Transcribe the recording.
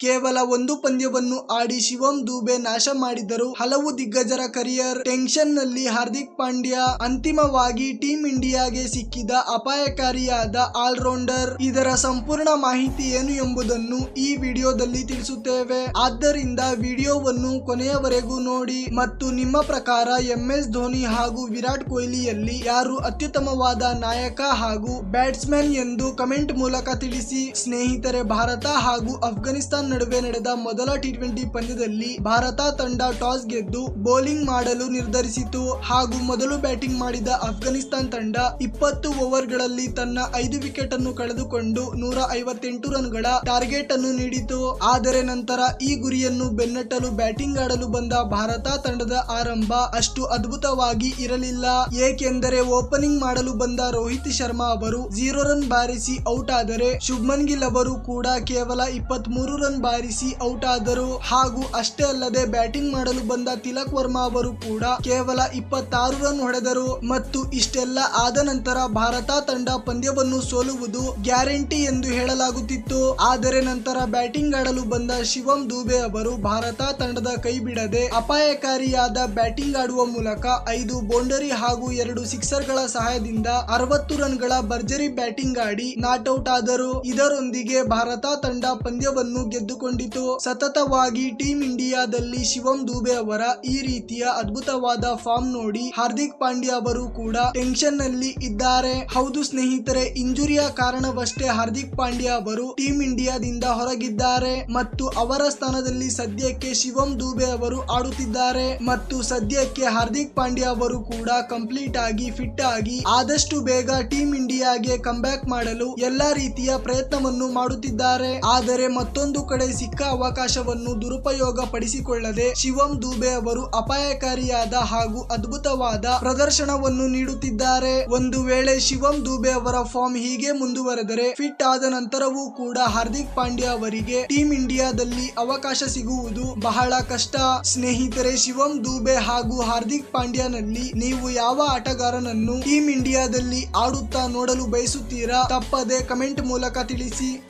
ಕೇವಲ ಒಂದು ಪಂದ್ಯವನ್ನು ಆಡಿ ಶಿವಂ ದುಬೆ ನಾಶ ಮಾಡಿದರು ಹಲವು ದಿಗ್ಗಜರ ಕರಿಯರ್ ಟೆನ್ಷನ್ನಲ್ಲಿ ಹಾರ್ದಿಕ್ ಪಾಂಡ್ಯ ಅಂತಿಮವಾಗಿ ಟೀಂ ಇಂಡಿಯಾಗೆ ಸಿಕ್ಕಿದ ಅಪಾಯಕಾರಿಯಾದ ಆಲ್ರೌಂಡರ್. ಇದರ ಸಂಪೂರ್ಣ ಮಾಹಿತಿ ಏನು ಎಂಬುದನ್ನು ಈ ವಿಡಿಯೋದಲ್ಲಿ ತಿಳಿಸುತ್ತೇವೆ. ಆದ್ದರಿಂದ ವಿಡಿಯೋವನ್ನು ಕೊನೆಯವರೆಗೂ ನೋಡಿ ಮತ್ತು ನಿಮ್ಮ ಪ್ರಕಾರ ಎಂ ಎಸ್ ಧೋನಿ ಹಾಗೂ ವಿರಾಟ್ ಕೊಹ್ಲಿಯಲ್ಲಿ ಯಾರು ಅತ್ಯುತ್ತಮವಾದ ನಾಯಕ ಹಾಗೂ ಬ್ಯಾಟ್ಸ್ಮನ್ ಎಂದು ಕಮೆಂಟ್ ಮೂಲಕ ತಿಳಿಸಿ. ಸ್ನೇಹಿತರೆ, ಭಾರತ ಹಾಗೂ ಅಫ್ಘಾನಿಸ್ತಾನ್ ನಡುವೆ ನಡೆದ ಮೊದಲ ಟಿ ಟ್ವೆಂಟಿ ಪಂದ್ಯದಲ್ಲಿ ಭಾರತ ತಂಡ ಟಾಸ್ ಗೆದ್ದು ಬೌಲಿಂಗ್ ಮಾಡಲು ನಿರ್ಧರಿಸಿತು ಹಾಗೂ ಮೊದಲು ಬ್ಯಾಟಿಂಗ್ ಮಾಡಿದ ಅಫ್ಘಾನಿಸ್ತಾನ್ ತಂಡ ಇಪ್ಪತ್ತು ಓವರ್ಗಳಲ್ಲಿ ತನ್ನ ಐದು ವಿಕೆಟ್ ಅನ್ನು ಕಳೆದುಕೊಂಡು ನೂರ ಐವತ್ತೆಂಟು ರನ್ಗಳ ಟಾರ್ಗೆಟ್ ಅನ್ನು ನೀಡಿತು. ಆದರೆ ನಂತರ ಈ ಗುರಿಯನ್ನು ಬೆನ್ನಟ್ಟಲು ಬ್ಯಾಟಿಂಗ್ ಆಡಲು ಬಂದ ಭಾರತ ತಂಡದ ಆರಂಭ ಅಷ್ಟು ಅದ್ಭುತವಾಗಿ ಇರಲಿಲ್ಲ. ಏಕೆಂದರೆ ಓಪನಿಂಗ್ ಮಾಡಲು ಬಂದ ರೋಹಿತ್ ಶರ್ಮಾ ಅವರು ಜೀರೋ ರನ್ ಬಾರಿಸಿ ಔಟ್ ಆದರೆ ಶುಭ್ಮನ್ ಗಿಲ್ ಅವರು ಕೂಡ ಕೇವಲ ಇಪ್ಪತ್ತ್ ಮೂರು ರನ್ ಬಾರಿಸಿ ಔಟ್ ಆದರು. ಹಾಗೂ ಅಷ್ಟೇ ಅಲ್ಲದೆ ಬ್ಯಾಟಿಂಗ್ ಮಾಡಲು ಬಂದ ತಿಲಕ್ ವರ್ಮಾ ಅವರು ಕೂಡ ಕೇವಲ ಇಪ್ಪತ್ತಾರು ರನ್ ಹೊಡೆದರು. ಮತ್ತು ಇಷ್ಟೆಲ್ಲ ಆದ ನಂತರ ಭಾರತ ತಂಡ ಪಂದ್ಯವನ್ನು ಸೋಲುವುದು ಗ್ಯಾರಂಟಿ ಎಂದು ಹೇಳಲಾಗುತ್ತಿತ್ತು. ಆದರೆ ನಂತರ ಬ್ಯಾಟಿಂಗ್ ಆಡಲು ಬಂದ ಶಿವಂ ದುಬೆ ಅವರು ಭಾರತ ತಂಡದ ಕೈ ಬಿಡದೆ ಅಪಾಯಕಾರಿಯಾದ ಬ್ಯಾಟಿಂಗ್ ಆಡುವ ಮೂಲಕ ಐದು ಬೌಂಡರಿ ಹಾಗೂ ಎರಡು ಸಿಕ್ಸರ್ಗಳ ಸಹಾಯದಿಂದ ಅರವತ್ತು ರನ್ಗಳ ಭರ್ಜರಿ ಬ್ಯಾಟಿಂಗ್ ಆಡಿ ನಾಟ್ ಔಟ್ ಆದರು. ಇದರೊಂದಿಗೆ ಭಾರತ ತಂಡ ಪಂದ್ಯವನ್ನು ಗೆದ್ದುಕೊಂಡಿತು ಸತತವಾಗಿ ಟೀಂ ಇಂಡಿಯಾದಲ್ಲಿ ಶಿವಂ ದುಬೆ ಅವರ ಈ ರೀತಿಯ ಅದ್ಭುತವಾದ ಫಾರ್ಮ್ ನೋಡಿ ಹಾರ್ದಿಕ್ ಪಾಂಡ್ಯ ಅವರು ಕೂಡ ಟೆನ್ಷನ್ನಲ್ಲಿ ಇದ್ದಾರೆ. ಹೌದು ಸ್ನೇಹಿತರೆ, ಇಂಜುರಿಯ ಕಾರಣವಷ್ಟೇ ಹಾರ್ದಿಕ್ ಪಾಂಡ್ಯ ಅವರು ಟೀಂ ಇಂಡಿಯಾದಿಂದ ಹೊರಗಿದ್ದಾರೆ ಮತ್ತು ಅವರ ಸ್ಥಾನದಲ್ಲಿ ಸದ್ಯಕ್ಕೆ ಶಿವಂ ದುಬೆ ಅವರು ಆಡುತ್ತಿದ್ದಾರೆ. ಮತ್ತು ಸದ್ಯಕ್ಕೆ ಹಾರ್ದಿಕ್ ಪಾಂಡ್ಯ ಅವರು ಕೂಡ ಕಂಪ್ಲೀಟ್ ಆಗಿ ಫಿಟ್ ಆಗಿ ಆದಷ್ಟು ಬೇಗ ಟೀಂ ಇಂಡಿಯಾಗೆ ಬ್ಯಾಕ್ ಮಾಡಲು ಎಲ್ಲಾ ರೀತಿಯ ಪ್ರಯತ್ನವನ್ನು ಮಾಡುತ್ತಿದ್ದಾರೆ. ಆದರೆ ಮತ್ತೊಂದು ಕಡೆ ಸಿಕ್ಕ ಅವಕಾಶವನ್ನು ದುರುಪಯೋಗ ಪಡಿಸಿಕೊಳ್ಳದೆ ಶಿವಂ ದುಬೆ ಅವರು ಅಪಾಯಕಾರಿಯಾದ ಹಾಗೂ ಅದ್ಭುತವಾದ ಪ್ರದರ್ಶನವನ್ನು ನೀಡುತ್ತಿದ್ದಾರೆ. ಒಂದು ವೇಳೆ ಶಿವಂ ದುಬೆ ಅವರ ಫಾರ್ಮ್ ಹೀಗೆ ಮುಂದುವರೆದರೆ ಫಿಟ್ ಆದ ನಂತರವೂ ಕೂಡ ಹಾರ್ದಿಕ್ ಪಾಂಡ್ಯ ಅವರಿಗೆ ಟೀಂ ಇಂಡಿಯಾದಲ್ಲಿ ಅವಕಾಶ ಸಿಗುವುದು ಬಹಳ ಕಷ್ಟ. ಸ್ನೇಹಿತರೆ, ಶಿವಂ ದುಬೆ ಹಾಗೂ ಹಾರ್ದಿಕ್ ಪಾಂಡ್ಯನಲ್ಲಿ ನೀವು ಯಾವ ಆಟಗಾರನನ್ನು ಟೀಂ ಇಂಡಿಯಾದಲ್ಲಿ ಆಡುತ್ತಾ ನೋಡಲು ಬಯಸುತ್ತೀರಾ? ತಪ್ಪದೆ ಕಮೆಂಟ್ ಮೂಲಕ ತಿಳಿಸಿ.